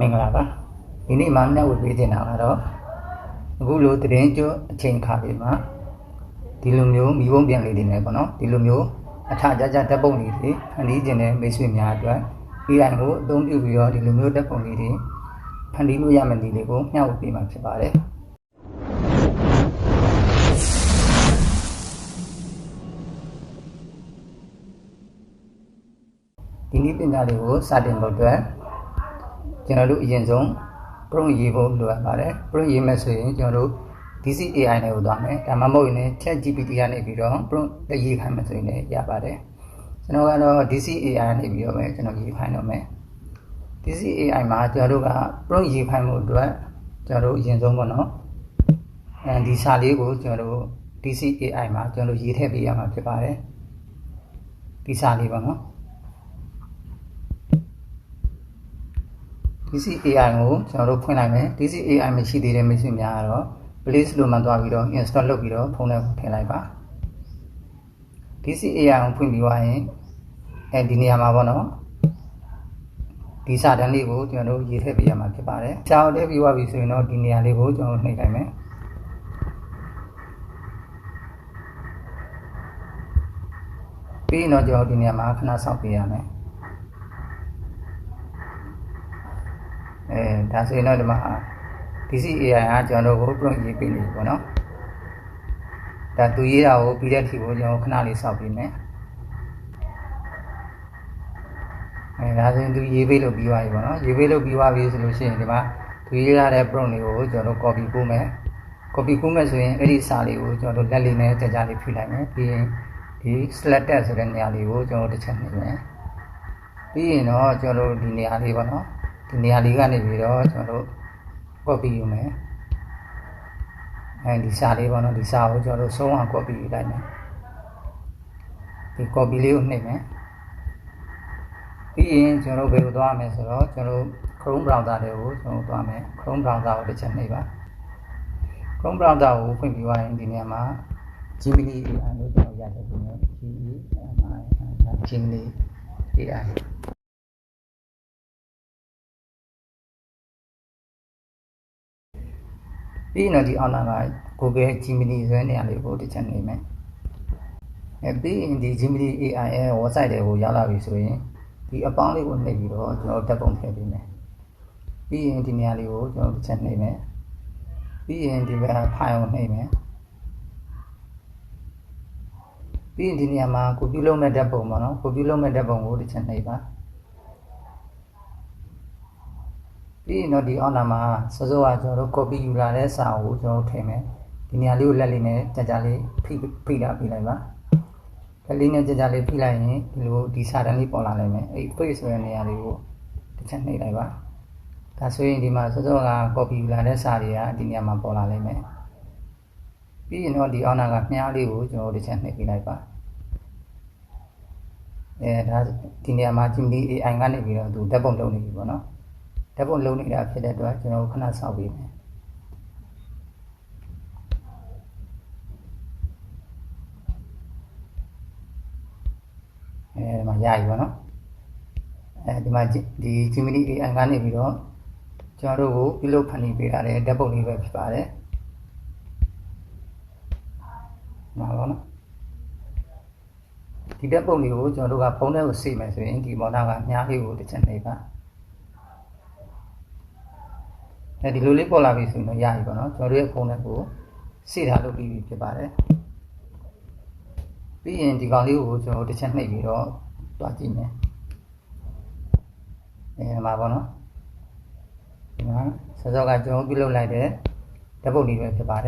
မင်္ဂလာပါဒီနေ့မှမျှဝေပေးနေတာကတော့အခုလိုတရင်ကျွအချိန်ခါလေးမှာဒီလိုမျိုးမိဘုံပြန်လေးတွေနဲ့ပေါ့နော်ဒီလိုမျိုးအထကြကြဓာတ်ပုံလေးတွေဖန်တီးခြင်းနဲ့မိတ်ဆွေများအတွက် AI ကိုအသုံးပြုပြီးတော့ဒီလိုမျိုးဓာတ်ပုံလေးတွေဖန်တီးလို့ရမယ့်နည်းလေးကိုမျှဝေပေးမှာဖြစ်ပါတယ်ဒီနည်းပညာတွေကိုစတင်ဖို့အတွက် ကျွန်တော်တို့အရင်ဆုံး prompt ရေးဖို့လိုအပ်ပါတယ် prompt ရေးမယ်ဆိုရင်ကျွန်တော်တို့ DCAI နဲ့ကိုသွားမယ်ဒါမှမဟုတ်ရင်လည်း ChatGPT ကနေပြီးတော့ prompt တစ်ရေးခိုင်းမယ်ဆိုရင်လည်းရပါတယ်ကျွန်တော်ကတော့ DCAI နေပြီးတော့ပဲကျွန်တော်ရေးခိုင်းတော့မယ် DCAI မှာကျွန်တော်တို့က prompt ရေးခိုင်းမှုအတွက်ကျွန်တော်တို့အရင်ဆုံးပေါ့နော်အဲဒီစာလေးကိုကျွန်တော်တို့ DCAI မှာကျွန်တော်တို့ရေးထည့်ပေးရမှာဖြစ်ပါတယ်ဒီစာလေးပေါ့နော် DCAI ကိုကျွန်တော်တို့ဖွင့်လိုက်မယ် DCAI မရှိသေးတဲ့မိတ်ဆွေများကတော့ Play Store မှာသွားပြီးတော့ install လုပ်ပြီးတော့ဖုန်းထဲကိုထည့်လိုက်ပါ DCAI ကိုဖွင့်ပြီးသွားရင်အဲဒီနေရာမှာပေါ့နော်ဒီစာတန်းလေးကိုကျွန်တော်တို့ရေးထည့်ပေးရမှာဖြစ်ပါတယ်။ရှားတဲ့ပြီးသွားပြီဆိုရင်တော့ဒီနေရာလေးကိုကျွန်တော်နှိပ်လိုက်မယ်။ပြီးရင်တော့ကျွန်တော်ဒီနေရာမှာခဏစောင့်ပေးရမယ်။အဲ ဒါဆိုရင်တော့ဒီမှာ DCAI ကကျွန်တော်တို့ကို prompt ရေးပေးနေပြီပေါ့နော်။ဒါသူရေးတာကိုပြီးတဲ့ထိကိုကျွန်တော်ခဏလေးစောင့်ပေးမယ်။အဲဒါဆိုရင်သူရေးပေးလို့ပြီးသွားပြီပေါ့နော်။ရေးပေးလို့ပြီးသွားပြီဆိုလို့ရှိရင်ဒီမှာသူရေးရတဲ့ prompt တွေကိုကျွန်တော်တို့ copy ပို့မယ်။ copy ပို့မယ်ဆိုရင်အဲ့ဒီစာလေးကိုကျွန်တော်တို့လက်လေးနဲ့ကြာကြာလေးဖြည့်လိုက်မယ်။ပြီးရင်ဒီ selected ဆိုတဲ့နေရာလေးကိုကျွန်တော်တစ်ချက်နှိပ်မယ်။ပြီးရင်တော့ကျွန်တော်တို့ဒီနေရာလေးပေါ့နော်။ ဒီနေရာလေးကနေပြီးတော့ကျွန်တော်တို့ copy ယူမယ်အဲဒီစာလေးပေါ့နော်ဒီစာကိုကျွန်တော်တို့ဆုံးအောင် copy ယူလိုက်မယ်ဒီ copy လေးကိုနှိပ်မယ်ပြီးရင်ကျွန်တော်တို့ဘယ်လိုသွားမလဲဆိုတော့ကျွန်တော်တို့ Chrome browser တွေကိုကျွန်တော်တို့သွားမယ် Chrome browser ကိုတစ်ချက်နှိပ်ပါ Chrome browser ကိုဖွင့်ပြီးသွားရင်ဒီနေရာမှာ Gemini AI လို့ကျွန်တော်ရတဲ့ပုံနဲ့ Gemini Gemini AI ပြီးရင်တော့ဒီအောက်နာက Google Gemini ဆိုတဲ့နေရာလေးကိုတစ်ချက်နေမယ်အဲပြီးရင်ဒီ Gemini AI ရဲ့ website တွေကိုရောက်လာပြီဆိုရင်ဒီအပေါင်းလေးကိုနှိပ်ပြီးတော့ကျွန်တော်ဓာတ်ပုံထည့်ပေးမယ်ပြီးရင်ဒီနေရာလေးကိုကျွန်တော်တစ်ချက်နှိပ်မယ်ပြီးရင်ဒီဘက် file ကိုနှိပ်မယ်ပြီးရင်ဒီနေရာမှာကိုပြုလုပ်မဲ့ဓာတ်ပုံပေါ့နော်ကိုပြုလုပ်မဲ့ဓာတ်ပုံကိုတစ်ချက်နှိပ်ပါ ပြီးရင်တော့ဒီအောက်နာမှာစောစောကကျွန်တော်တို့ copy ယူလာတဲ့စာကိုကျွန်တော်ထည့်မယ်ဒီနေရာလေးကိုလက်လေးနဲ့ကြာကြာလေးဖိဖိတာပြလိုက်ပါလက်လေးနဲ့ကြာကြာလေးဖိလိုက်ရင်ဒီလိုဒီစာတန်းလေးပေါ်လာနိုင်မယ်အဲ့ face ဆိုတဲ့နေရာလေးကိုတစ်ချက်နှိပ်လိုက်ပါဒါဆိုရင်ဒီမှာစောစောက copy ယူလာတဲ့စာတွေကဒီနေရာမှာပေါ်လာနိုင်မယ်ပြီးရင်တော့ဒီအောက်နာကမြားလေးကိုကျွန်တော်တစ်ချက်နှိပ်ပြလိုက်ပါအဲဒါဒီနေရာမှာ Gemini AI ကနေပြီးတော့သူဓာတ်ပုံလုပ်နေပြီပေါ့နော် ဓာတ်ပုံလုပ်နေတာဖြစ်တဲ့အတွက်ကျွန်တော်ခဏစောင့်ပေးမယ်အဲဒီမှာရပြီပေါ့နော်အဲဒီမှာဒီ Gemini AI ကနေပြီးတော့ကျွန်တော်တို့ကိုပြုလုပ်ဖန်တီးပေးထားတဲ့ဓာတ်ပုံလေးပဲဖြစ်ပါတယ်မှာပါနော်ဒီဓာတ်ပုံလေးကိုကျွန်တော်တို့ကဖုန်းထဲကိုစိတ်မယ်ဆိုရင်ဒီမော်တာကမြားလေးကိုတစ်ချက်နှိပ်ပါ အဲဒီလိုလေးပေါ်လာပြီဆိုရင်တော့ရပြီပေါ့နော်ကျွန်တော်တို့ရဲ့ဖုန်းထဲကိုစိတ်ထားလုပ်ပြီးပြီဖြစ်ပါတယ်ပြီးရင်ဒီကောင်လေးကိုကျွန်တော်တို့တစ်ချက်နှိပ်ပြီးတော့တွားကြည့်မယ်အဲမှာပေါ့နော်ဒီမှာစောစောကကျွန်တော်ပြုလုပ်လိုက်တဲ့ဓာတ်ပုံလေးပဲဖြစ်ပါတယ်